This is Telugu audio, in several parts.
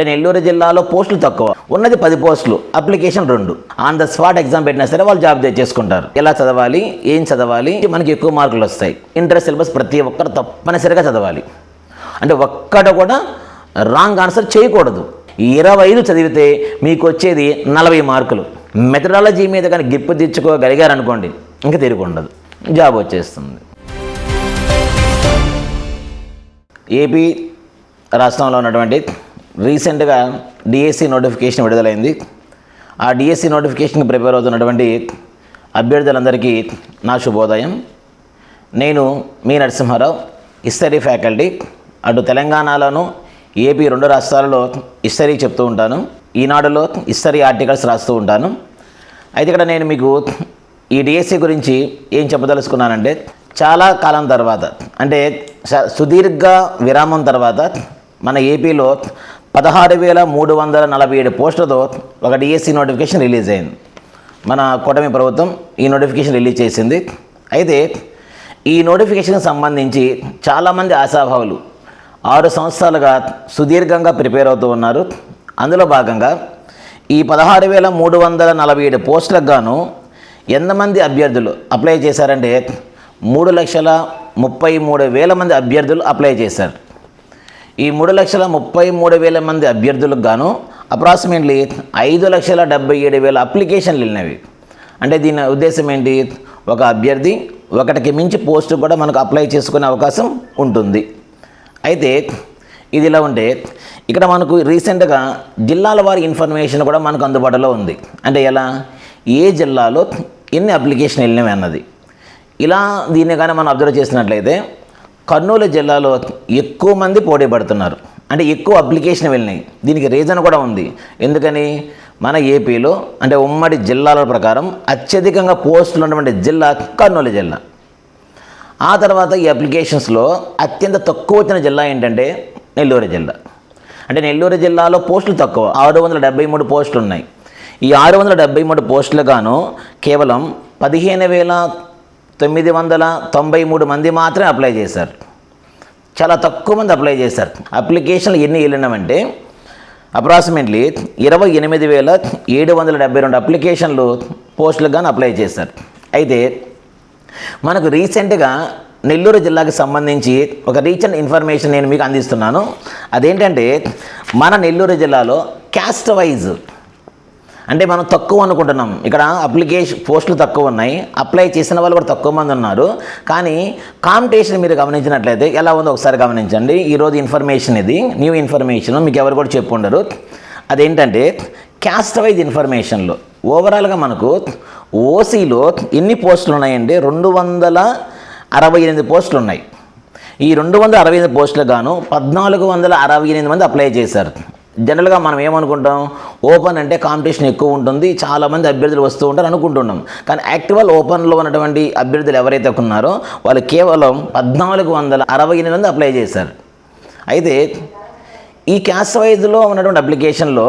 అంటే నెల్లూరు జిల్లాలో పోస్టులు తక్కువ. ఉన్నది పది పోస్టులు అప్లికేషన్ రెండు. ఆన్ ద స్పాట్ ఎగ్జామ్ పెట్టినా సరే వాళ్ళు జాబ్ చేసుకుంటారు. ఎలా చదవాలి ఏం చదవాలి మనకి ఎక్కువ మార్కులు వస్తాయి. ఇంటర్ సిలబస్ ప్రతి ఒక్కరు తప్పనిసరిగా చదవాలి. అంటే ఒక్కట కూడా రాంగ్ ఆన్సర్ చేయకూడదు. ఇరవై ఐదు చదివితే మీకు వచ్చేది నలభై మార్కులు. మెథడాలజీ మీద కానీ గిప్పు తెచ్చుకోగలిగారనుకోండి ఇంకా తిరిగి ఉండదు. జాబ్ వచ్చేస్తుంది. ఏపీ రాష్ట్రంలో ఉన్నటువంటి రీసెంట్గా డిఎస్సి నోటిఫికేషన్ విడుదలైంది. ఆ డిఎస్సి నోటిఫికేషన్కి ప్రిపేర్ అవుతున్నటువంటి అభ్యర్థులందరికీ నా శుభోదయం. నేను మీ నరసింహారావు హిస్టరీ ఫ్యాకల్టీ అటు తెలంగాణలోను ఏపీ రెండు రాష్ట్రాలలో హిస్టరీ చెప్తూ ఉంటాను. ఈనాడులో హిస్టరీ ఆర్టికల్స్ రాస్తూ ఉంటాను. అయితే ఇక్కడ నేను మీకు ఈ డిఎస్సి గురించి ఏం చెప్పదలుచుకున్నానంటే చాలా కాలం తర్వాత అంటే స- సుదీర్ఘ విరామం తర్వాత మన ఏపీలో పదహారు వేల మూడు వందల నలభై ఏడు పోస్టులతో ఒక డిఎస్సి నోటిఫికేషన్ రిలీజ్ అయింది. మన కూటమి ప్రభుత్వం ఈ నోటిఫికేషన్ రిలీజ్ చేసింది. అయితే ఈ నోటిఫికేషన్కి సంబంధించి చాలామంది ఆశాభావులు ఆరు సంవత్సరాలుగా సుదీర్ఘంగా ప్రిపేర్ అవుతూ ఉన్నారు. అందులో భాగంగా ఈ పదహారు వేల మూడు వందల నలభై ఏడు పోస్టులకు గాను ఎంతమంది అభ్యర్థులు అప్లై చేశారంటే మూడు లక్షల ముప్పై మూడు వేల మంది అభ్యర్థులు అప్లై చేశారు. ఈ మూడు లక్షల ముప్పై మూడు వేల మంది అభ్యర్థులకు గాను అప్రాక్సిమేట్లీ ఐదు లక్షల డెబ్బై ఏడు వేల అప్లికేషన్లు వెళ్ళినవి. అంటే దీని ఉద్దేశం ఏంటి? ఒక అభ్యర్థి ఒకటికి మించి పోస్టు కూడా మనకు అప్లై చేసుకునే అవకాశం ఉంటుంది. అయితే ఇది ఇలా ఉంటే ఇక్కడ మనకు రీసెంట్గా జిల్లాల వారి ఇన్ఫర్మేషన్ కూడా మనకు అందుబాటులో ఉంది. అంటే ఎలా? ఏ జిల్లాలో ఎన్ని అప్లికేషన్ వెళ్ళినవి అన్నది. ఇలా దీన్ని కానీ మనం అబ్జర్వ్ చేసినట్లయితే కర్నూలు జిల్లాలో ఎక్కువ మంది పోటీ పడుతున్నారు. అంటే ఎక్కువ అప్లికేషన్ వెళ్ళినాయి. దీనికి రీజన్ కూడా ఉంది. ఎందుకని? మన ఏపీలో అంటే ఉమ్మడి జిల్లాల ప్రకారం అత్యధికంగా పోస్టులు ఉన్నటువంటి జిల్లా కర్నూలు జిల్లా. ఆ తర్వాత ఈ అప్లికేషన్స్లో అత్యంత తక్కువ వచ్చిన జిల్లా ఏంటంటే నెల్లూరు జిల్లా. అంటే నెల్లూరు జిల్లాలో పోస్టులు తక్కువ. ఆరు వందల డెబ్బై మూడు పోస్టులు ఉన్నాయి. ఈ ఆరు వందల డెబ్బై మూడు పోస్టులు గాను కేవలం పదిహేను వేల తొమ్మిది వందల తొంభై మూడు మంది మాత్రమే అప్లై చేశారు. చాలా తక్కువ మంది అప్లై చేశారు. అప్లికేషన్లు ఎన్ని వెళ్ళినామంటే అప్రాక్సిమేట్లీ ఇరవై ఎనిమిది వేల ఏడు వందల డెబ్బై రెండు అప్లికేషన్లు పోస్టులకు కానీ అప్లై చేశారు. అయితే మనకు రీసెంట్గా నెల్లూరు జిల్లాకు సంబంధించి ఒక రీసెంట్ ఇన్ఫర్మేషన్ నేను మీకు అందిస్తున్నాను. అదేంటంటే మన నెల్లూరు జిల్లాలో క్యాస్ట్ వైజ్ అంటే మనం తక్కువ అనుకుంటున్నాం. ఇక్కడ అప్లికేషన్ పోస్టులు తక్కువ ఉన్నాయి. అప్లై చేసిన వాళ్ళు కూడా తక్కువ మంది ఉన్నారు. కానీ కాంపిటీషన్ మీరు గమనించినట్లయితే ఎలా ఉందో ఒకసారి గమనించండి. ఈరోజు ఇన్ఫర్మేషన్ ఇది. న్యూ ఇన్ఫర్మేషన్ మీకు ఎవరు కూడా చెప్పు ఉండరు. అదేంటంటే క్యాస్ట్ వైజ్ ఇన్ఫర్మేషన్లో. ఓవరాల్గా మనకు ఓసీలో ఎన్ని పోస్టులు ఉన్నాయండి రెండు వందల అరవై ఎనిమిది పోస్టులు ఉన్నాయి. ఈ రెండు వందల అరవై ఎనిమిది పోస్టులకు గాను పద్నాలుగు వందల అరవై ఎనిమిది మంది అప్లై చేశారు. జనరల్గా మనం ఏమనుకుంటాం? ఓపెన్ అంటే కాంపిటీషన్ ఎక్కువ ఉంటుంది. చాలామంది అభ్యర్థులు వస్తూ ఉంటారు అనుకుంటున్నాం. కానీ యాక్చువల్ ఓపెన్లో ఉన్నటువంటి అభ్యర్థులు ఎవరైతే ఉన్నారో వాళ్ళు కేవలం పద్నాలుగు వందల అరవై ఎనిమిది మంది అప్లై చేశారు. అయితే ఈ క్యాస్ట్ వైజ్లో ఉన్నటువంటి అప్లికేషన్లో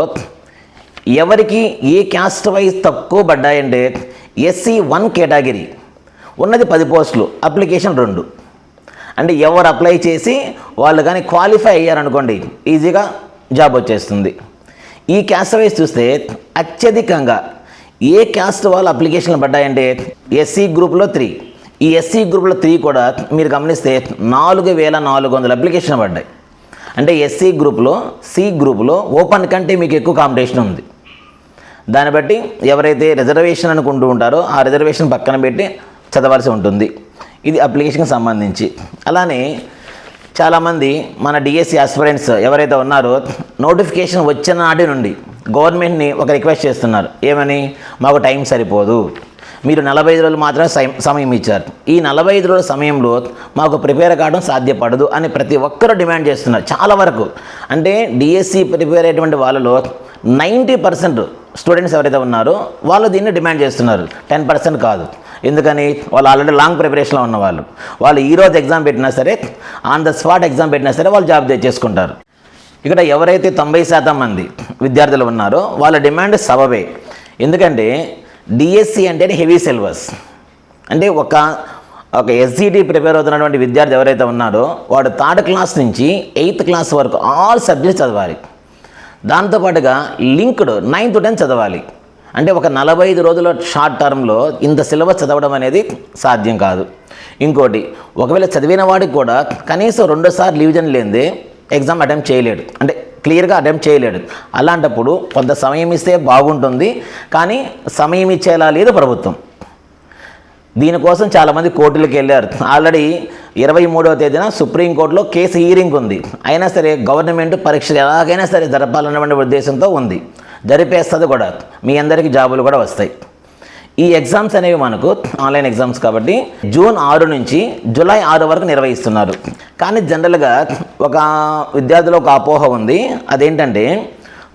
ఎవరికి ఏ క్యాస్ట్ వైజ్ తక్కువ పడ్డాయంటే ఎస్సీ వన్ కేటగిరీ. ఉన్నది పది పోస్టులు అప్లికేషన్ రెండు. అంటే ఎవరు అప్లై చేసి వాళ్ళు కానీ క్వాలిఫై అయ్యారనుకోండి ఈజీగా జాబ్ వచ్చేస్తుంది. ఈ క్యాస్ట్ వైజ్ చూస్తే అత్యధికంగా ఏ క్యాస్ట్ వాళ్ళు అప్లికేషన్లు పడ్డాయంటే ఎస్సీ గ్రూప్లో త్రీ. ఈ ఎస్సీ గ్రూప్లో త్రీ కూడా మీరు గమనిస్తే నాలుగు వేల నాలుగు వందల అప్లికేషన్ పడ్డాయి. అంటే ఎస్సీ గ్రూప్లో సి గ్రూప్లో ఓపెన్ కంటే మీకు ఎక్కువ కాంపిటీషన్ ఉంది. దాన్ని బట్టి ఎవరైతే రిజర్వేషన్ అనుకుంటూ ఉంటారో ఆ రిజర్వేషన్ పక్కన పెట్టి చదవాల్సి ఉంటుంది. ఇది అప్లికేషన్కి సంబంధించి. అలానే చాలామంది మన డిఎస్సి ఆస్పిరెంట్స్ ఎవరైతే ఉన్నారో నోటిఫికేషన్ వచ్చిన నాటి నుండి గవర్నమెంట్ని ఒక రిక్వెస్ట్ చేస్తున్నారు. ఏమని? మాకు టైం సరిపోదు. మీరు నలభై ఐదు రోజులు మాత్రమే సమయం ఇచ్చారు. ఈ నలభై ఐదు రోజుల సమయంలో మాకు ప్రిపేర్ కావడం సాధ్యపడదు అని ప్రతి ఒక్కరూ డిమాండ్ చేస్తున్నారు. చాలా వరకు. అంటే డిఎస్సి ప్రిపేర్ అయ్యేటువంటి వాళ్ళలో నైంటీ పర్సెంట్ స్టూడెంట్స్ ఎవరైతే ఉన్నారో వాళ్ళు దీన్ని డిమాండ్ చేస్తున్నారు. టెన్ పర్సెంట్ కాదు. ఎందుకని వాళ్ళు ఆల్రెడీ లాంగ్ ప్రిపరేషన్లో ఉన్నవాళ్ళు. వాళ్ళు ఈరోజు ఎగ్జామ్ పెట్టినా సరే ఆన్ ద స్పాట్ ఎగ్జామ్ పెట్టినా సరే వాళ్ళు జాబ్ తెచ్చేసుకుంటారు. ఇక్కడ ఎవరైతే తొంభై శాతం మంది విద్యార్థులు ఉన్నారో వాళ్ళ డిమాండ్ సబవే ఎందుకంటే డిఎస్సి అంటే హెవీ సిలబస్ అంటే ఒక ఒక ఎస్సీటీ ప్రిపేర్ అవుతున్నటువంటి విద్యార్థి ఎవరైతే ఉన్నారో వాడు థర్డ్ క్లాస్ నుంచి ఎయిత్ క్లాస్ వరకు ఆల్ సబ్జెక్ట్స్ చదవాలి. దాంతోపాటుగా లింక్డ్ నైన్త్ టెన్త్ చదవాలి. అంటే ఒక నలభై ఐదు రోజుల షార్ట్ టర్మ్లో ఇంత సిలబస్ చదవడం అనేది సాధ్యం కాదు. ఇంకోటి ఒకవేళ చదివిన వాడికి కూడా కనీసం రెండోసారి రివిజన్ లేనిదే ఎగ్జామ్ అటెంప్ట్ చేయలేడు. అంటే క్లియర్గా అటెంప్ట్ చేయలేడు. అలాంటప్పుడు కొంత సమయం ఇస్తే బాగుంటుంది కానీ సమయం ఇచ్చేలా లేదు ప్రభుత్వం. దీనికోసం చాలామంది కోర్టులకు వెళ్ళారు. ఆల్రెడీ ఇరవై మూడవ తేదీన సుప్రీంకోర్టులో కేసు హీరింగ్ ఉంది. అయినా సరే గవర్నమెంట్ పరీక్షలు ఎలాగైనా సరే జరపాలన్నటువంటి ఉద్దేశంతో ఉంది. జరిపేస్తుంది కూడా. మీ అందరికీ జాబులు కూడా వస్తాయి. ఈ ఎగ్జామ్స్ అనేవి మనకు ఆన్లైన్ ఎగ్జామ్స్ కాబట్టి జూన్ ఆరు నుంచి జూలై ఆరు వరకు నిర్వహిస్తున్నారు. కానీ జనరల్గా ఒక విద్యార్థిలో ఒక అపోహ ఉంది. అదేంటంటే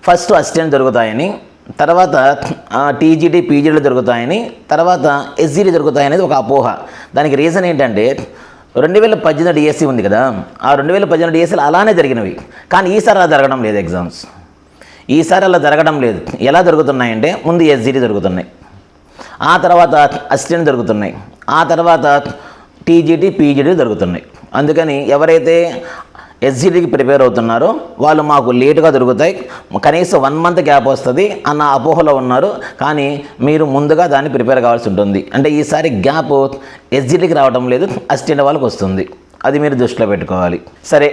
ఫస్ట్ అసిస్టెంట్ దొరుకుతాయని తర్వాత టీజీడీ పీజీలు దొరుకుతాయని తర్వాత ఎస్జీడీ దొరుకుతాయనేది ఒక అపోహ. దానికి రీజన్ ఏంటంటే రెండు వేల పద్దెనిమిది డిఎస్సి ఉంది కదా. ఆ రెండు వేల పద్దెనిమిది డిఎస్సీలు అలానే జరిగినవి. కానీ ఈసారి అలా జరగడం లేదు ఎగ్జామ్స్. ఈసారి అలా జరగడం లేదు. ఎలా జరుగుతున్నాయంటే ముందు ఎస్జీడీ జరుగుతున్నాయి. ఆ తర్వాత అసిస్టెంట్ దొరుకుతున్నాయి ఆ తర్వాత టీజీటీ పీజీటీ దొరుకుతున్నాయి అందుకని ఎవరైతే ఎస్జీడీకి ప్రిపేర్ అవుతున్నారో వాళ్ళు మాకు లేటుగా దొరుకుతాయి. కనీసం వన్ మంత్ గ్యాప్ వస్తుంది అన్న అపోహలో ఉన్నారు. కానీ మీరు ముందుగా దాన్ని ప్రిపేర్ కావాల్సి ఉంటుంది. అంటే ఈసారి గ్యాప్ ఎస్జీడీకి రావడం లేదు అసిస్టెంట్ వాళ్ళకి వస్తుంది. అది మీరు దృష్టిలో పెట్టుకోవాలి. సరే.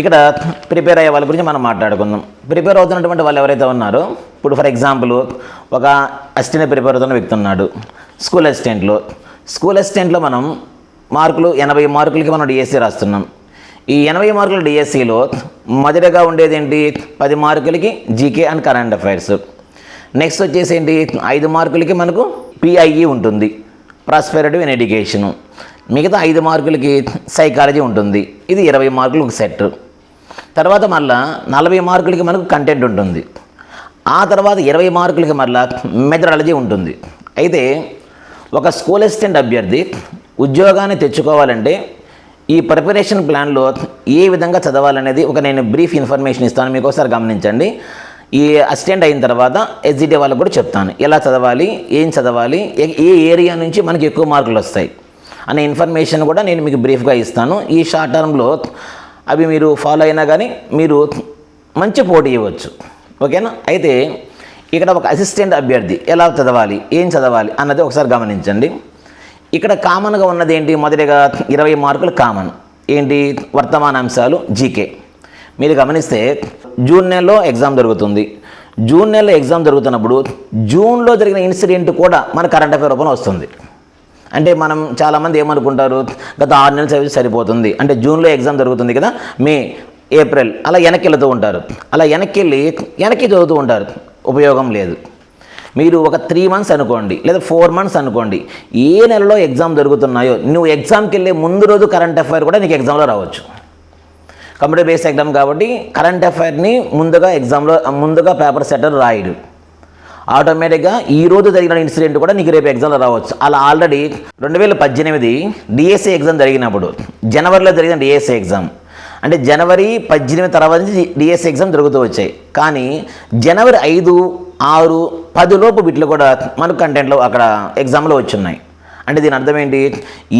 ఇక్కడ ప్రిపేర్ అయ్యే వాళ్ళ గురించి మనం మాట్లాడుకుందాం. ప్రిపేర్ అవుతున్నటువంటి వాళ్ళు ఎవరైతే ఉన్నారో ఇప్పుడు ఫర్ ఎగ్జాంపుల్ ఒక అసిస్టెంట్ ప్రిపేర్ అవుతున్న వ్యక్తి ఉన్నాడు. స్కూల్ అసిస్టెంట్లో స్కూల్ అసిస్టెంట్లో మనం మార్కులు ఎనభై మార్కులకి మనం డిఎస్సి రాస్తున్నాం. ఈ ఎనభై మార్కుల డిఎస్సిలో మొదటగా ఉండేది ఏంటి? పది మార్కులకి GK and current affairs next వచ్చేసి ఏంటి? ఐదు మార్కులకి మనకు పిఐఈ ఉంటుంది. ప్రాస్పెరిటీ ఇన్ ఎడ్యుకేషను మిగతా ఐదు మార్కులకి సైకాలజీ ఉంటుంది. ఇది ఇరవై మార్కులు ఒక సెట్ తర్వాత మళ్ళా నలభై మార్కులకి మనకు కంటెంట్ ఉంటుంది. ఆ తర్వాత ఇరవై మార్కులకి మళ్ళా మెథడాలజీ ఉంటుంది. అయితే ఒక స్కూల్ అసిస్టెంట్ అభ్యర్థి ఉద్యోగాన్ని తెచ్చుకోవాలంటే ఈ ప్రిపరేషన్ ప్లాన్లో ఏ విధంగా చదవాలనేది ఒక నేను బ్రీఫ్ ఇన్ఫర్మేషన్ ఇస్తాను. మీకు ఒకసారి గమనించండి. ఈ అసిస్టెంట్ అయిన తర్వాత ఎస్జిటి వాళ్ళకు కూడా చెప్తాను. ఎలా చదవాలి? ఏం చదవాలి? ఏ- ఏరియా నుంచి మనకి ఎక్కువ మార్కులు వస్తాయి? అనే ఇన్ఫర్మేషన్ కూడా నేను మీకు బ్రీఫ్గా ఇస్తాను. ఈ షార్ట్ టర్మ్లో అవి మీరు ఫాలో అయినా కానీ మీరు మంచి పోటీ ఇవ్వచ్చు. ఓకేనా అయితే ఇక్కడ ఒక అసిస్టెంట్ అభ్యర్థి ఎలా చదవాలి ఏం చదవాలి అన్నది ఒకసారి గమనించండి. ఇక్కడ కామన్గా ఉన్నది ఏంటి? మొదటిగా ఇరవై మార్కులు కామన్ ఏంటి? వర్తమాన అంశాలు జీకే మీరు గమనిస్తే జూన్ నెలలో ఎగ్జామ్ జరుగుతుంది. జూన్ నెలలో ఎగ్జామ్ జరుగుతున్నప్పుడు జూన్లో జరిగిన ఇన్సిడెంట్ కూడా మన కరెంట్ అఫేర్ రూపంలో వస్తుంది. అంటే మనం చాలామంది ఏమనుకుంటారు గత ఆరు నెలల సర్వీస్ సరిపోతుంది. అంటే జూన్లో ఎగ్జామ్ జరుగుతుంది కదా మే ఏప్రిల్ అలా వెనక్కి వెళ్తూ ఉంటారు. అలా వెనక్కి వెళ్ళి వెనక్కి చదువుతూ ఉంటారు. ఉపయోగం లేదు. మీరు ఒక త్రీ మంత్స్ అనుకోండి లేదా ఫోర్ మంత్స్ అనుకోండి ఏ నెలలో ఎగ్జామ్ జరుగుతున్నాయో నువ్వు ఎగ్జామ్కి వెళ్ళే ముందు రోజు కరెంట్ అఫైర్ కూడా నీకు ఎగ్జామ్లో రావచ్చు. కంప్యూటర్ బేస్డ్ ఎగ్జామ్ కాబట్టి కరెంట్ అఫైర్ని ముందుగా ఎగ్జామ్లో ముందుగా పేపర్ సెటర్ రాయడు. ఆటోమేటిక్గా ఈ రోజు జరిగిన ఇన్సిడెంట్ కూడా నీకు రేపు ఎగ్జామ్లో రావచ్చు. అలా ఆల్రెడీ రెండు వేల పద్దెనిమిది డిఎస్సి ఎగ్జామ్ జరిగినప్పుడు జనవరిలో జరిగిన డిఎస్సి ఎగ్జామ్ అంటే జనవరి పద్దెనిమిది తర్వాత నుంచి డిఎస్సి ఎగ్జామ్ జరుగుతూ వచ్చాయి. కానీ జనవరి ఐదు ఆరు పది లోపు బిట్లు కూడా మనకు కంటెంట్లో అక్కడ ఎగ్జామ్లో వచ్చున్నాయి. అంటే దీని అర్థం ఏంటి?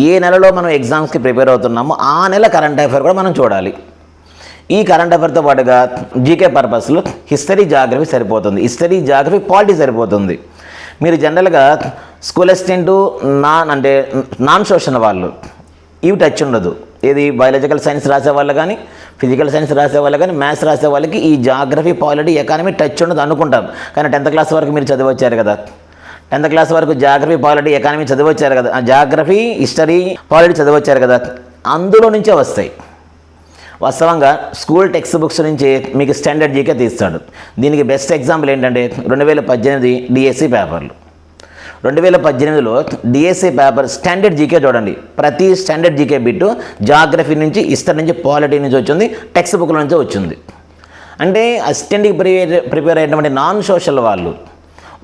ఏ నెలలో మనం ఎగ్జామ్స్కి ప్రిపేర్ అవుతున్నామో ఆ నెల కరెంట్ అఫైర్ కూడా మనం చూడాలి. ఈ కరెంట్ అఫేర్తో పాటుగా జీకే పర్పస్లో హిస్టరీ జాగ్రఫీ సరిపోతుంది. హిస్టరీ జాగ్రఫీ పాలిటీ సరిపోతుంది. మీరు జనరల్గా స్కూల్ అసిస్టెంట్ నాన్ అంటే నాన్ సోషన్ వాళ్ళు ఇవి టచ్ ఉండదు. ఏది? బయాలజికల్ సైన్స్ రాసే వాళ్ళు కానీ ఫిజికల్ సైన్స్ రాసే వాళ్ళు కానీ మ్యాథ్స్ రాసే వాళ్ళకి ఈ జాగ్రఫీ పాలిటీ ఎకానమీ టచ్ ఉండదు అనుకుంటాం. కానీ టెన్త్ క్లాస్ వరకు మీరు చదివచ్చారు కదా. టెన్త్ క్లాస్ వరకు జాగ్రఫీ పాలిటీ ఎకానమీ చదివచ్చారు కదా. ఆ జాగ్రఫీ హిస్టరీ పాలిటీ చదివచ్చారు కదా. అందులో నుంచే వస్తాయి. వాస్తవంగా స్కూల్ టెక్స్ట్ బుక్స్ నుంచి మీకు స్టాండర్డ్ జీకే తీస్తాడు. దీనికి బెస్ట్ ఎగ్జాంపుల్ ఏంటంటే రెండు వేల పద్దెనిమిది డిఎస్సి పేపర్లు. రెండు వేల పద్దెనిమిదిలో డిఎస్సి పేపర్ స్టాండర్డ్ జీకే చూడండి. ప్రతి స్టాండర్డ్ జీకే బిట్టు జాగ్రఫీ నుంచి హిస్టరీ నుంచి పాలిటీ నుంచి వచ్చింది టెక్స్ట్ బుక్ల నుంచి వచ్చింది. అంటే అసిస్టెంట్కి ప్రిపేర్ ప్రిపేర్ అయినటువంటి నాన్ సోషల్ వాళ్ళు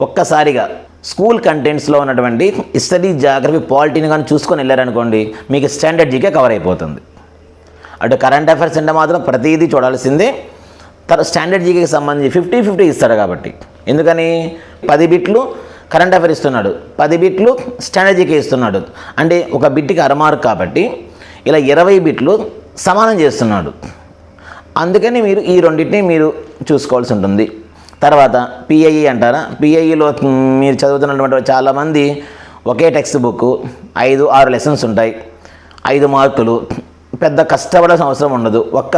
ఒక్కసారిగా స్కూల్ కంటెంట్స్లో ఉన్నటువంటి హిస్టరీ జాగ్రఫీ పాలిటీని కానీ చూసుకొని వెళ్ళారనుకోండి మీకు స్టాండర్డ్ జీకే కవర్ అయిపోతుంది. అటు కరెంట్ అఫైర్స్ అంటే మాత్రం ప్రతిదీ చూడాల్సిందే. తర్వాత స్టాండర్డ్ జీకేకి సంబంధించి ఫిఫ్టీ ఫిఫ్టీ ఇస్తాడు కాబట్టి. ఎందుకని? పది బిట్లు కరెంట్ అఫైర్ ఇస్తున్నాడు. పది బిట్లు స్టాండర్డ్ జీకే ఇస్తున్నాడు. అంటే ఒక బిట్కి అరమార్క్ కాబట్టి ఇలా ఇరవై బిట్లు సమానం చేస్తున్నాడు. అందుకని మీరు ఈ రెండింటిని మీరు చూసుకోవాల్సి ఉంటుంది. తర్వాత పిఐఈ అంటారా? పిఐఈలో మీరు చదువుతున్నటువంటి చాలామంది ఒకే టెక్స్ట్ బుక్ ఐదు ఆరు లెసన్స్ ఉంటాయి. ఐదు మార్కులు పెద్ద కష్టపడాల్సిన అవసరం ఉండదు. ఒక్క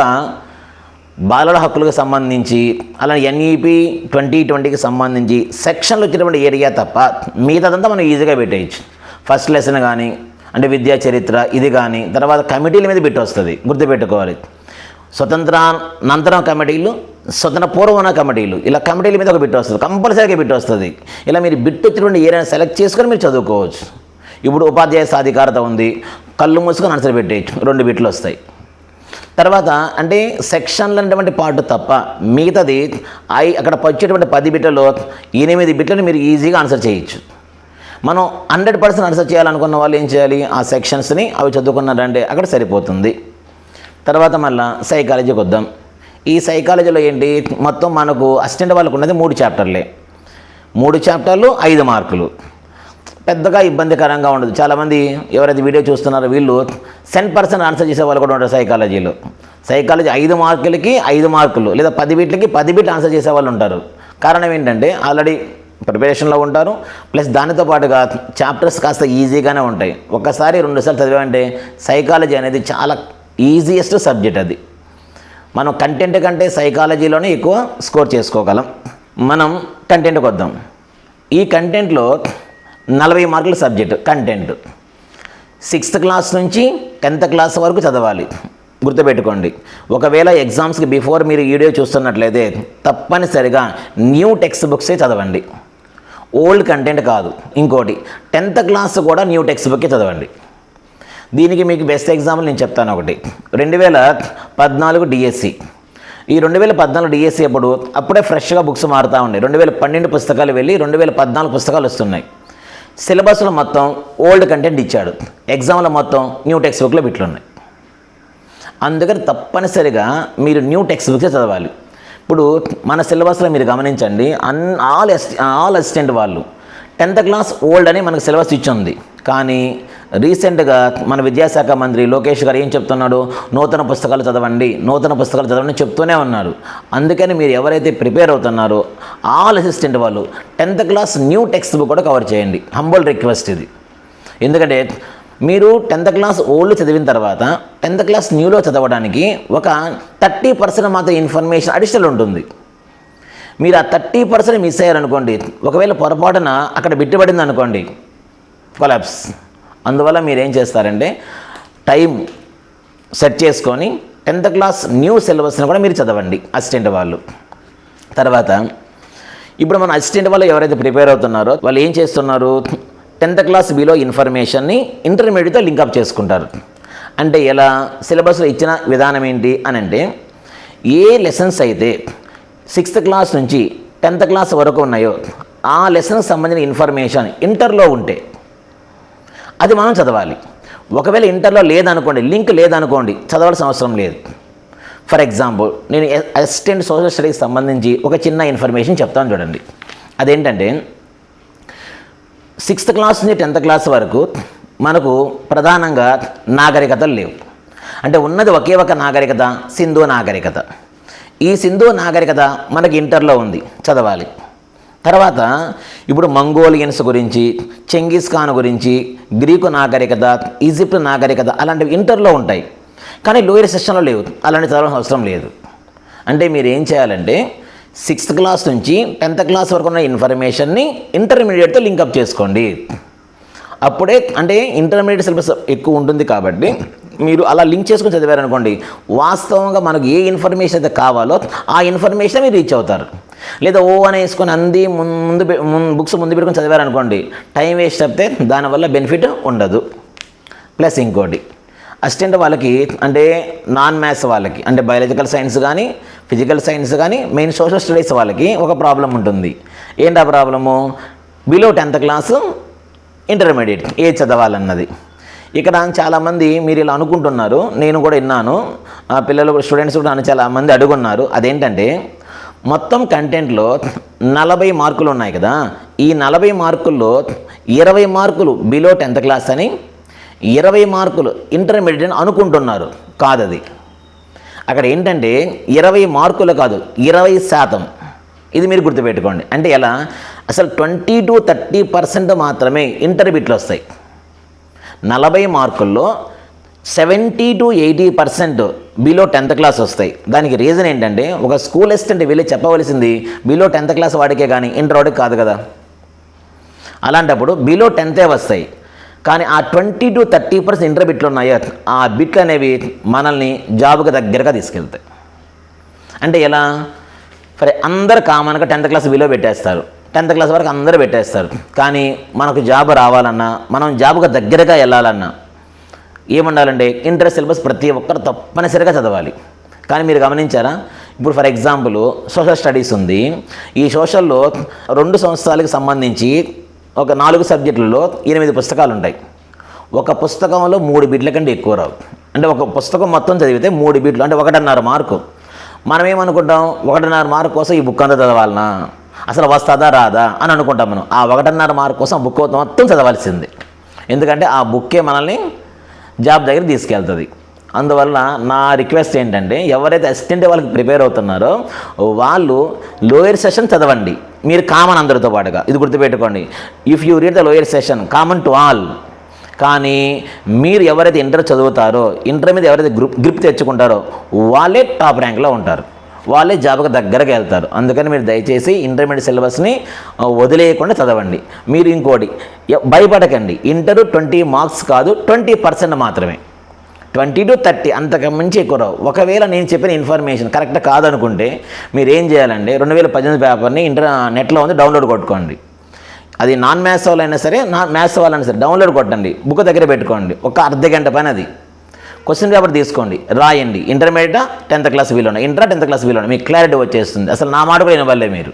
బాలల హక్కులకు సంబంధించి అలా ఎన్ఈపి ట్వంటీ ట్వంటీకి సంబంధించి సెక్షన్లు వచ్చినటువంటి ఏరియా తప్ప మిగతాదంతా మనం ఈజీగా పెట్టేయచ్చు. ఫస్ట్ లెసన్ కానీ అంటే విద్యా చరిత్ర ఇది కానీ తర్వాత కమిటీల మీద పెట్టి వస్తుంది గుర్తుపెట్టుకోవాలి స్వతంత్రానంతరం కమిటీలు స్వతంత్ర పూర్వన కమిటీలు ఇలా కమిటీల మీద ఒక బిట్ వస్తుంది కంపల్సరీగా బిట్ వస్తుంది ఇలా మీరు బిట్ వచ్చినటువంటి ఏరియాని సెలెక్ట్ చేసుకొని మీరు చదువుకోవచ్చు. ఇప్పుడు ఉపాధ్యాయ సాధికారత ఉంది కళ్ళు మూసుకొని ఆన్సర్ పెట్టేయచ్చు. రెండు బిట్లు వస్తాయి. తర్వాత అంటే సెక్షన్లు అనేటువంటి పార్ట్ తప్ప మిగతాది ఐ అక్కడ వచ్చేటువంటి పది బిట్లలో ఎనిమిది బిట్లను మీరు ఈజీగా ఆన్సర్ చేయొచ్చు. మనం హండ్రెడ్ పర్సెంట్ ఆన్సర్ చేయాలనుకున్న వాళ్ళు ఏం చేయాలి? ఆ సెక్షన్స్ని అవి చదువుకున్నారంటే అక్కడ సరిపోతుంది. తర్వాత మళ్ళీ సైకాలజీకి వద్దాం. ఈ సైకాలజీలో ఏంటి? మొత్తం మనకు అసిస్టెంట్ వాళ్ళకు ఉన్నది మూడు చాప్టర్లే మూడు చాప్టర్లు ఐదు మార్కులు పెద్దగా ఇబ్బందికరంగా ఉండదు. చాలామంది ఎవరైతే వీడియో చూస్తున్నారో వీళ్ళు సెన్ పర్సెంట్ ఆన్సర్ చేసే వాళ్ళు కూడా ఉంటారు సైకాలజీలో. సైకాలజీ ఐదు మార్కులకి ఐదు మార్కులు లేదా పది బిట్లకి పది బిట్ ఆన్సర్ చేసే వాళ్ళు ఉంటారు. కారణం ఏంటంటే ఆల్రెడీ ప్రిపరేషన్లో ఉంటారు. ప్లస్ దానితో పాటుగా చాప్టర్స్ కాస్త ఈజీగానే ఉంటాయి. ఒక్కసారి రెండుసార్లు చదివామంటే సైకాలజీ అనేది చాలా ఈజియెస్ట్ సబ్జెక్ట్ అది. మనం కంటెంట్ కంటే సైకాలజీలోనే ఎక్కువ స్కోర్ చేసుకోగలం. మనం కంటెంట్కి వద్దాం. ఈ కంటెంట్లో నలభై మార్కుల సబ్జెక్ట్ కంటెంట్ సిక్స్త్ క్లాస్ నుంచి టెన్త్ క్లాస్ వరకు చదవాలి. గుర్తుపెట్టుకోండి. ఒకవేళ ఎగ్జామ్స్కి బిఫోర్ మీరు వీడియో చూస్తున్నట్లయితే తప్పనిసరిగా న్యూ టెక్స్ట్ బుక్సే చదవండి. ఓల్డ్ కంటెంట్ కాదు. ఇంకోటి టెన్త్ క్లాస్ కూడా న్యూ టెక్స్ట్ బుక్కే చదవండి. దీనికి మీకు బెస్ట్ ఎగ్జాంపుల్ నేను చెప్తాను ఒకటి. రెండు వేల పద్నాలుగు డిఎస్సి ఈ రెండు వేల పద్నాలుగు డిఎస్సి అప్పుడు అప్పుడే ఫ్రెష్గా బుక్స్ మారుతూ ఉన్నాయి. రెండు వేల పన్నెండు పుస్తకాలు వెళ్ళి రెండు వేల పద్నాలుగు పుస్తకాలు వస్తున్నాయి. సిలబస్లో మొత్తం ఓల్డ్ కంటెంట్ ఇచ్చాడు. ఎగ్జామ్లో మొత్తం న్యూ టెక్స్ట్ బుక్లో బిట్లు ఉన్నాయి అందుకని తప్పనిసరిగా మీరు న్యూ టెక్స్ట్ బుక్సే చదవాలి. ఇప్పుడు మన సిలబస్లో మీరు గమనించండి అన్ ఆల్ ఆల్ అసిస్టెంట్ వాళ్ళు టెన్త్ క్లాస్ ఓల్డ్ అని మనకు సిలబస్ ఇచ్చింది. కానీ రీసెంట్గా మన విద్యాశాఖ మంత్రి లోకేష్ గారు ఏం చెప్తున్నాడు? నూతన పుస్తకాలు చదవండి నూతన పుస్తకాలు చదవండి చెప్తూనే ఉన్నారు. అందుకని మీరు ఎవరైతే ప్రిపేర్ అవుతున్నారో ఆల్ అసిస్టెంట్ వాళ్ళు tenth class new text book కూడా కవర్ చేయండి. హంబల్ రిక్వెస్ట్ ఇది. ఎందుకంటే మీరు టెన్త్ క్లాస్ ఓల్డ్ చదివిన తర్వాత టెన్త్ క్లాస్ న్యూలో చదవడానికి ఒక థర్టీ పర్సెంట్ మాత్రం ఇన్ఫర్మేషన్ అడిషనల్ ఉంటుంది. మీరు ఆ థర్టీ పర్సెంట్ మిస్ అయ్యారనుకోండి ఒకవేళ పొరపాటున అక్కడ బిట్టుబడింది అనుకోండి కొలాబ్స్ అందువల్ల మీరు ఏం చేస్తారంటే టైం సెట్ చేసుకొని టెన్త్ క్లాస్ న్యూ సిలబస్ని కూడా మీరు చదవండి అసిస్టెంట్ వాళ్ళు. తర్వాత ఇప్పుడు మన అసిస్టెంట్ వాళ్ళు ఎవరైతే ప్రిపేర్ అవుతున్నారో వాళ్ళు ఏం చేస్తున్నారు? టెన్త్ క్లాస్ బిలో ఇన్ఫర్మేషన్ని ఇంటర్మీడియట్తో లింకప్ చేసుకుంటారు. అంటే ఎలా? సిలబస్లో ఇచ్చిన విధానం ఏంటి అని అంటే ఏ లెసన్స్ అయితే సిక్స్త్ క్లాస్ నుంచి టెన్త్ క్లాస్ వరకు ఉన్నాయో ఆ లెసన్కి సంబంధించిన ఇన్ఫర్మేషన్ ఇంటర్లో ఉంటే అది మనం చదవాలి. ఒకవేళ ఇంటర్లో లేదనుకోండి లింక్ లేదనుకోండి చదవాల్సిన అవసరం లేదు. ఫర్ ఎగ్జాంపుల్ నేను అసిస్టెంట్ సోషల్ స్టడీకి సంబంధించి ఒక చిన్న ఇన్ఫర్మేషన్ చెప్తాను చూడండి. అదేంటంటే సిక్స్త్ క్లాస్ నుంచి టెన్త్ క్లాస్ వరకు మనకు ప్రధానంగా నాగరికతలు లేవు. అంటే ఉన్నది ఒకే ఒక నాగరికత సింధు నాగరికత. ఈ సింధు నాగరికత మనకి ఇంటర్లో ఉంది చదవాలి. తర్వాత ఇప్పుడు మంగోలియన్స్ గురించి చెంగిస్ ఖాన్ గురించి గ్రీకు నాగరికత ఈజిప్ట్ నాగరికత అలాంటివి ఇంటర్లో ఉంటాయి. కానీ లోయర్ సెషన్లో లేవు. అలాంటి చదవాల్సిన అవసరం లేదు. అంటే మీరు ఏం చేయాలంటే సిక్స్త్ క్లాస్ నుంచి టెన్త్ క్లాస్ వరకు ఉన్న ఇన్ఫర్మేషన్ని ఇంటర్మీడియట్తో లింకప్ చేసుకోండి. అప్పుడే అంటే ఇంటర్మీడియట్ సిలబస్ ఎక్కువ ఉంటుంది కాబట్టి మీరు అలా లింక్ చేసుకుని చదివారనుకోండి వాస్తవంగా మనకు ఏ ఇన్ఫర్మేషన్ అయితే కావాలో ఆ ఇన్ఫర్మేషన్ మీరు రీచ్ అవుతారు. లేదా ఓ అని వేసుకొని అంది ముందు ముందు బుక్స్ ముందు పెట్టుకొని చదివారనుకోండి టైం వేస్ట్ అయితే దానివల్ల బెనిఫిట్ ఉండదు. ప్లస్ ఇంకోటి అసిస్టెంట్ వాళ్ళకి అంటే నాన్ మ్యాథ్స్ వాళ్ళకి అంటే బయాలజికల్ సైన్స్ కానీ ఫిజికల్ సైన్స్ కానీ మెయిన్ సోషల్ స్టడీస్ వాళ్ళకి ఒక ప్రాబ్లం ఉంటుంది. ఏంటి ఆ problem? Below tenth class intermediate ఏ చదవాలన్నది. ఇక్కడ చాలామంది మీరు ఇలా అనుకుంటున్నారు నేను కూడా విన్నాను. ఆ పిల్లలు స్టూడెంట్స్ కూడా నన్ను చాలామంది అడుగున్నారు అదేంటంటే మొత్తం కంటెంట్లో నలభై మార్కులు ఉన్నాయి కదా. ఈ నలభై మార్కుల్లో ఇరవై మార్కులు బిలో టెన్త్ క్లాస్ అని ఇరవై మార్కులు ఇంటర్మీడియట్ అని అనుకుంటున్నారు. కాదది. అక్కడ ఏంటంటే ఇరవై మార్కులు కాదు ఇరవై శాతం. ఇది మీరు గుర్తుపెట్టుకోండి. అంటే ఎలా? అసలు ట్వంటీ టు థర్టీ పర్సెంట్ మాత్రమే ఇంటర్మీడియట్లు వస్తాయి. నలభై మార్కుల్లో seventy to eighty percent below tenth class వస్తాయి. దానికి రీజన్ ఏంటంటే ఒక స్కూల్ అసిస్టెంట్ వెళ్ళి చెప్పవలసింది బిలో టెన్త్ క్లాస్ వాడికే కానీ ఇంటర్ వాడికి కాదు కదా. అలాంటప్పుడు బిలో టెన్తే వస్తాయి. కానీ ఆ twenty to thirty percent inter బిట్లు ఉన్నాయో ఆ బిట్లు అనేవి మనల్ని జాబ్కి దగ్గరగా తీసుకెళ్తాయి. అంటే ఎలా? సరే అందరు కామన్గా టెన్త్ క్లాస్ బిలో పెట్టేస్తారు. టెన్త్ క్లాస్ వరకు అందరూ పెట్టేస్తారు. కానీ మనకు జాబ్ రావాలన్నా మనం జాబ్కి దగ్గరగా వెళ్ళాలన్నా ఏముండాలంటే ఇంటర్ సిలబస్ ప్రతి ఒక్కరు తప్పనిసరిగా చదవాలి. కానీ మీరు గమనించారా? ఇప్పుడు ఫర్ ఎగ్జాంపుల్ సోషల్ స్టడీస్ ఉంది. ఈ సోషల్లో రెండు సంవత్సరాలకు సంబంధించి ఒక నాలుగు సబ్జెక్టులలో ఎనిమిది పుస్తకాలు ఉంటాయి ఒక పుస్తకంలో మూడు బిట్ల కంటే ఎక్కువ రావు. అంటే ఒక పుస్తకం మొత్తం చదివితే మూడు బిట్లు అంటే ఒకటిన్నర మార్కు. మనం ఏమనుకుంటాం ఒకటిన్నర మార్క్ కోసం ఈ బుక్ అంతా చదవాలనా? అసలు వస్తుందా రాదా? అని అనుకుంటాం మనం. ఆ ఒకటిన్నర మార్క్ కోసం బుక్ మొత్తం చదవాల్సింది. ఎందుకంటే ఆ బుక్కే మనల్ని జాబ్ దగ్గర తీసుకెళ్తుంది. అందువల్ల నా రిక్వెస్ట్ ఏంటంటే ఎవరైతే అసిస్టెంట్ వాళ్ళకి ప్రిపేర్ అవుతున్నారో వాళ్ళు లోయర్ సెషన్ చదవండి. మీరు కామన్ అందరితో పాటుగా. ఇది గుర్తుపెట్టుకోండి. If you read the lower session common to all కానీ మీరు ఎవరైతే ఇంటర్ చదువుతారో ఇంటర్ మీద ఎవరైతే గ్రూప్ గ్రిప్ తెచ్చుకుంటారో వాళ్ళే టాప్ ర్యాంక్లో ఉంటారు. వాళ్ళే జాబ్కి దగ్గరగా వెళ్తారు. అందుకని మీరు దయచేసి ఇంటర్మీడియట్ సిలబస్ని వదిలేయకుండా చదవండి. మీరు ఇంకోటి భయపడకండి. ఇంటర్ ట్వంటీ మార్క్స్ కాదు ట్వంటీ పర్సెంట్ మాత్రమే. ట్వంటీ టు థర్టీ అంతకు మించి ఎక్కువ రావు. ఒకవేళ నేను చెప్పిన ఇన్ఫర్మేషన్ కరెక్ట్ కాదనుకుంటే మీరు ఏం చేయాలంటే రెండు వేల పద్దెనిమిది పేపర్ని ఇంటర్ నెట్లో ఉంది డౌన్లోడ్ కొట్టుకోండి. అది నాన్ మ్యాథ్స్ వాళ్ళైనా సరే నా మ్యాథ్స్ వాళ్ళైనా సరే డౌన్లోడ్ కొట్టండి. బుక్ దగ్గర పెట్టుకోండి. ఒక అర్ధ గంట పని అది. క్వశ్చన్ పేపర్ తీసుకోండి. రాయండి. ఇంటర్మీడియట్ టెన్త్ క్లాస్ వీలోనే ఇంటర్ టెన్త్ క్లాస్ వీలోనే మీకు క్లారిటీ వచ్చేస్తుంది. అసలు నా మాట కూడా వినవల్లే మీరు.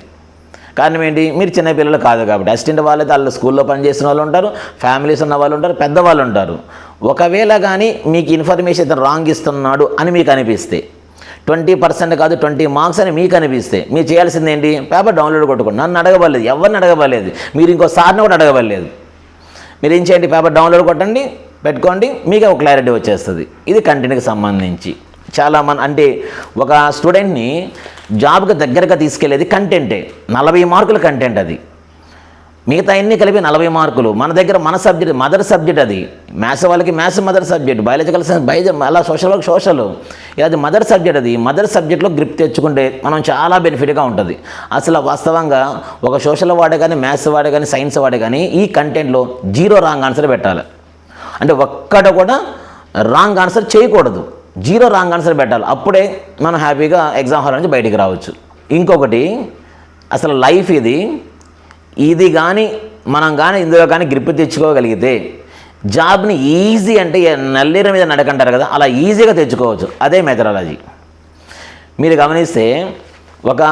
కారణం ఏంటి? మీరు చిన్న పిల్లలు కాదు కాబట్టి. అసిస్టెంట్ వాళ్ళైతే వాళ్ళు స్కూల్లో పనిచేసిన వాళ్ళు ఉంటారు. ఫ్యామిలీస్ ఉన్న వాళ్ళు ఉంటారు. పెద్దవాళ్ళు ఉంటారు. ఒకవేళ కానీ మీకు ఇన్ఫర్మేషన్ ఇతను రాంగ్ ఇస్తున్నాడు అని మీకు అనిపిస్తే ట్వంటీ పర్సెంట్ కాదు ట్వంటీ మార్క్స్ అని మీకు అనిపిస్తే మీరు చేయాల్సింది ఏంటి? పేపర్ డౌన్లోడ్ కొట్టుకోండి. నన్ను అడగబడలేదు. ఎవరిని అడగబడలేదు? మీరు ఇంకో సార్ని కూడా అడగబడలేదు. మీరు ఏం చేయండి? పేపర్ డౌన్లోడ్ కొట్టండి. పెట్టుకోండి మీకు ఒక క్లారిటీ వచ్చేస్తుంది. ఇది కంటెంట్కి సంబంధించి. చాలా మన అంటే ఒక స్టూడెంట్ని జాబ్కి దగ్గరగా తీసుకెళ్ళేది కంటెంటే నలభై మార్కుల కంటెంట్ అది. మిగతా అన్ని కలిపి నలభై మార్కులు. మన దగ్గర మన సబ్జెక్ట్ మదర్ సబ్జెక్ట్ అది. మ్యాథ్స్ వాళ్ళకి maths mother subject biological science bio అలా సోషల్ వాళ్ళకి సోషల్ అది మదర్ సబ్జెక్ట్ అది. మదర్ సబ్జెక్ట్లో గ్రిప్ తెచ్చుకుంటే మనం చాలా బెనిఫిట్గా ఉంటుంది. అసలు వాస్తవంగా ఒక సోషల్ వాడే కానీ మ్యాథ్స్ వాడే కానీ సైన్స్ వాడే కానీ ఈ కంటెంట్లో జీరో రాంగ్ ఆన్సర్ పెట్టాలి. అంటే ఒక్కట కూడా రాంగ్ ఆన్సర్ చేయకూడదు. జీరో రాంగ్ ఆన్సర్ పెట్టాలి. అప్పుడే మనం హ్యాపీగా ఎగ్జామ్ హాల్ నుంచి బయటికి రావచ్చు. ఇంకొకటి అసలు లైఫ్ ఇది. ఇది కానీ మనం కానీ ఇందులో కానీ గ్రిప్ తెచ్చుకోగలిగితే జాబ్ని ఈజీ అంటే నల్లీర మీద నడకంటారు కదా అలా ఈజీగా తెచ్చుకోవచ్చు. అదే మెథడాలజీ మీరు గమనిస్తే ఒక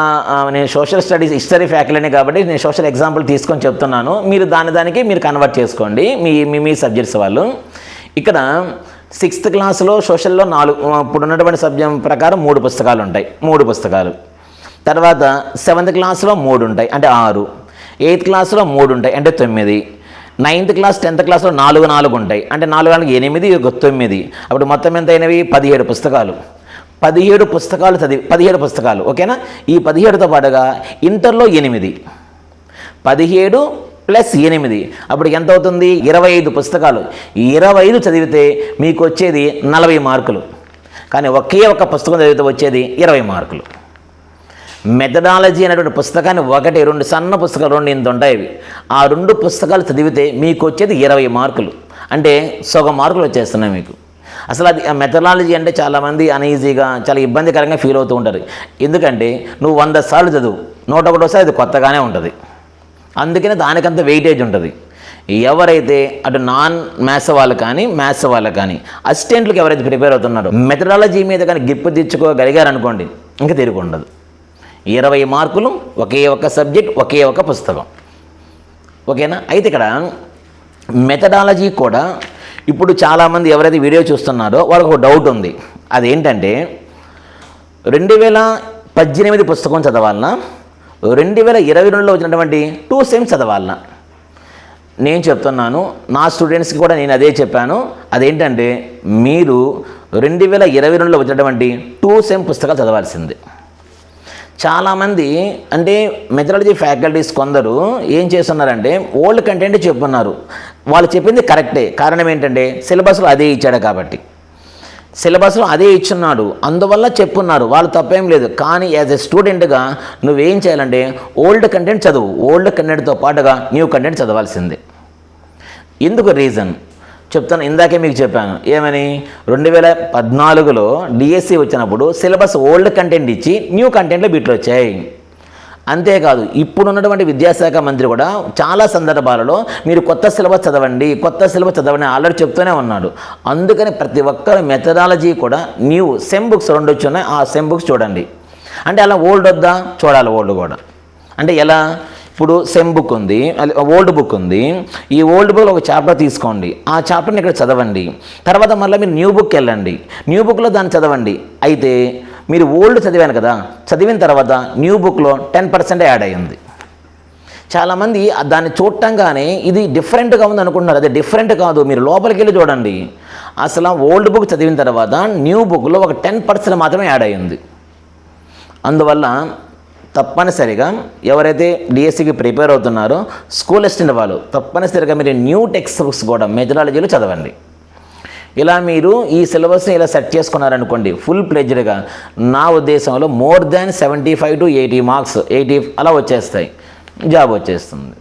నేను సోషల్ స్టడీస్ హిస్టరీ ఫ్యాకల్టీని కాబట్టి నేను సోషల్ ఎగ్జాంపుల్ తీసుకొని చెప్తున్నాను. మీరు దాని దానికి మీరు కన్వర్ట్ చేసుకోండి. మీ మీ మీ సబ్జెక్ట్స్ వాళ్ళు. ఇక్కడ సిక్స్త్ క్లాస్లో సోషల్లో నాలుగు ఇప్పుడు ఉన్నటువంటి సబ్జెక్ట్ ప్రకారం మూడు పుస్తకాలు ఉంటాయి. మూడు పుస్తకాలు. తర్వాత సెవెంత్ క్లాస్లో మూడు ఉంటాయి. అంటే ఆరు. ఎయిత్ క్లాస్లో మూడు ఉంటాయి. అంటే తొమ్మిది. నైన్త్ క్లాస్ టెన్త్ క్లాస్లో నాలుగు నాలుగు ఉంటాయి. అంటే నాలుగు నాలుగు ఎనిమిది తొమ్మిది. అప్పుడు మొత్తం ఎంత అయినవి? పదిహేడు పుస్తకాలు. పదిహేడు పుస్తకాలు చదివి పదిహేడు పుస్తకాలు ఓకేనా? ఈ పదిహేడుతో పాటుగా ఇంటర్లో ఎనిమిది. పదిహేడు ప్లస్ ఎనిమిది. అప్పుడు ఎంత అవుతుంది? ఇరవై ఐదు పుస్తకాలు. ఇరవై ఐదు చదివితే మీకు వచ్చేది నలభై మార్కులు. కానీ ఒకే ఒక పుస్తకం చదివితే వచ్చేది ఇరవై మార్కులు. మెథడాలజీ అనేటువంటి పుస్తకాన్ని ఒకటి రెండు సన్న పుస్తకాలు రెండు ఇంత ఉంటాయి ఆ రెండు పుస్తకాలు చదివితే మీకు వచ్చేది ఇరవై మార్కులు. అంటే సగం మార్కులు వచ్చేస్తున్నాయి మీకు. అసలు అది మెథడాలజీ అంటే చాలామంది అనీజీగా చాలా ఇబ్బందికరంగా ఫీల్ అవుతూ ఉంటారు. ఎందుకంటే నువ్వు వంద సార్లు చదువు నూట ఒకటోసారి అది కొత్తగానే ఉంటుంది. అందుకనే దానికంత వెయిటేజ్ ఉంటుంది. ఎవరైతే అటు నాన్ మ్యాథ్స్ వాళ్ళు కానీ మ్యాథ్స్ వాళ్ళు కానీ అసిస్టెంట్లకు ఎవరైతే ప్రిపేర్ అవుతున్నారో మెథడాలజీ మీద కానీ గిప్పు తెచ్చుకోగలిగారనుకోండి ఇంకా తిరిగి ఉండదు. ఇరవై మార్కులు ఒకే ఒక్క సబ్జెక్ట్ ఒకే ఒక పుస్తకం. ఓకేనా? అయితే ఇక్కడ మెథడాలజీ కూడా ఇప్పుడు చాలామంది ఎవరైతే వీడియో చూస్తున్నారో వాళ్ళకు ఒక డౌట్ ఉంది. అదేంటంటే రెండు వేల పద్దెనిమిది పుస్తకం చదవాలన్నా రెండు వేల ఇరవై రెండులో వచ్చినటువంటి టూ సెమ్స్ చదవాలన్నా నేను చెప్తున్నాను నా స్టూడెంట్స్కి కూడా నేను అదే చెప్పాను. అదేంటంటే మీరు రెండు వేల ఇరవై రెండులో వచ్చినటువంటి టూ సెమ్ పుస్తకాలు చదవాల్సింది. చాలామంది అంటే మెథడాలజీ ఫ్యాకల్టీస్ కొందరు ఏం చేస్తున్నారంటే ఓల్డ్ కంటెంట్ చెప్పున్నారు. వాళ్ళు చెప్పింది కరెక్టే. కారణం ఏంటంటే సిలబస్లో అదే ఇచ్చాడు కాబట్టి. సిలబస్లో అదే ఇచ్చున్నాడు. అందువల్ల చెప్పున్నారు. వాళ్ళు తప్పేం లేదు. కానీ యాజ్ ఎ స్టూడెంట్గా నువ్వేం చేయాలంటే ఓల్డ్ కంటెంట్ చదువు. ఓల్డ్ కంటెంట్తో పాటుగా న్యూ కంటెంట్ చదవాల్సిందే. ఎందుకు రీజన్ చెప్తాను. ఇందాకే మీకు చెప్పాను. ఏమని? రెండు వేల పద్నాలుగులో డిఎస్సి వచ్చినప్పుడు సిలబస్ ఓల్డ్ కంటెంట్ ఇచ్చి న్యూ కంటెంట్లో బిట్లు వచ్చాయి. అంతేకాదు ఇప్పుడు ఉన్నటువంటి విద్యాశాఖ మంత్రి కూడా చాలా సందర్భాలలో మీరు కొత్త సిలబస్ చదవండి కొత్త సిలబస్ చదవని ఆల్రెడీ చెప్తూనే ఉన్నాడు. అందుకని ప్రతి ఒక్కరి మెథడాలజీ కూడా న్యూ సెమ్ బుక్స్ రెండు వచ్చున్నాయి ఆ సెమ్ బుక్స్ చూడండి. అంటే అలా ఓల్డ్ వద్దా? చూడాలి ఓల్డ్ కూడా. అంటే ఎలా? ఇప్పుడు సెమ్ బుక్ ఉంది అది ఓల్డ్ బుక్ ఉంది. ఈ ఓల్డ్ బుక్లో ఒక చాప్టర్ తీసుకోండి. ఆ చాప్టర్ని ఇక్కడ చదవండి. తర్వాత మళ్ళీ మీరు న్యూ బుక్ వెళ్ళండి. న్యూ బుక్లో దాన్ని చదవండి. అయితే మీరు ఓల్డ్ చదివాను కదా చదివిన తర్వాత న్యూ బుక్లో టెన్ పర్సెంట్ యాడ్ అయ్యింది. చాలామంది దాన్ని చూడటంగానే ఇది డిఫరెంట్గా ఉంది అనుకుంటున్నారు. అది డిఫరెంట్ కాదు. మీరు లోపలికి వెళ్ళి చూడండి. అసలు ఓల్డ్ బుక్ చదివిన తర్వాత న్యూ బుక్లో ఒక టెన్ పర్సెంట్ మాత్రమే యాడ్ అయ్యింది. అందువల్ల తప్పనిసరిగా ఎవరైతే డిఎస్సికి ప్రిపేర్ అవుతున్నారో స్కూల్ అసిస్టెంట్ వాళ్ళు తప్పనిసరిగా మీరు న్యూ టెక్స్ట్ బుక్స్ కూడా మెథడాలజీలో చదవండి. ఇలా మీరు ఈ సిలబస్ని ఇలా సెట్ చేసుకున్నారనుకోండి ఫుల్ ప్లెజ్డ్గా నా ఉద్దేశంలో more than seventy five to eighty marks eighty అలా వచ్చేస్తాయి. జాబ్ వచ్చేస్తుంది.